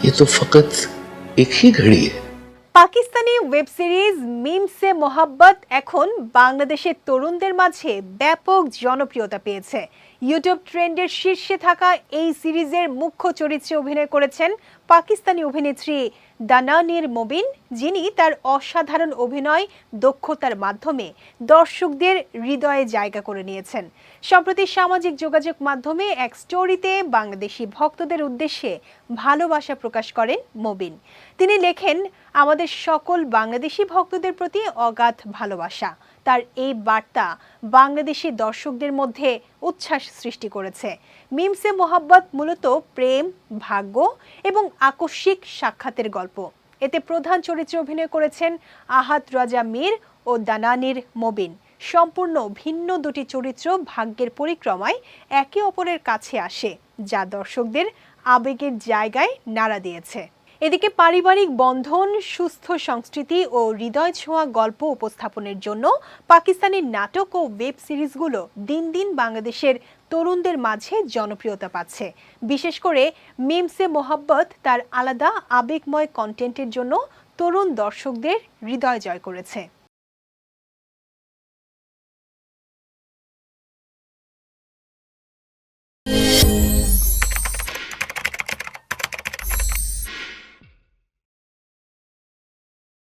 ये तो फकत एक ही घड़ी है পাকিস্তানি ওয়েব সিরিজ মিমসে মোহাব্বত এখন বাংলাদেশের তরুণদের মাঝে ব্যাপক জনপ্রিয়তা পেয়েছে ইউটিউব ট্রেন্ডের শীর্ষে থাকা এই সিরিজের মুখ্য চরিত্রে অভিনয় করেছেন পাকিস্তানি অভিনেত্রী দানানির মবিন, যিনি তার অসাধারণ অভিনয়, দক্ষতার মাধ্যমে দর্শকদের হৃদয়ে জায়গা করে নিয়েছেন। সম্প্রতি সামাজিক যোগাযোগ মাধ্যমে এক স্টোরিতে বাংলাদেশি ভক্তদের উদ্দেশ্যে ভালোবাসা প্রকাশ করেন মবিন। তিনি লেখেন, আমাদের সকল বাংলাদেশি ভক্তদের প্রতি অগাধ ভালোবাসা। তার এই বার্তা বাংলাদেশি দর্শকদের মধ্যে উচ্ছ্বাস সৃষ্টি করেছে। মিমসে মোহাব্বত মূলত প্রেম, ভাগ্য এবং আকস্মিক সাক্ষাতের গল্প। এতে প্রধান চরিত্রে অভিনয় করেছেন আহাত রাজা মীর ও দানানির মবিন। সম্পূর্ণ ভিন্ন দুটি চরিত্র ভাগ্যের পরিক্রমায় একে অপরের কাছে আসে, যা দর্শকদের আবেগের জায়গায় নাড়া দিয়েছে। এদিকে পারিবারিক বন্ধন, সুস্থ সংস্কৃতি ও হৃদয় ছোঁয়া গল্প উপস্থাপনের জন্য পাকিস্তানের নাটক ও ওয়েব সিরিজগুলো দিন দিন বাংলাদেশের তরুণদের মাঝে জনপ্রিয়তা পাচ্ছে। বিশেষ করে মিমসে মোহাব্বত তার আলাদা আবেগময় কন্টেন্টের জন্য তরুণ দর্শকদের হৃদয় জয় করেছে।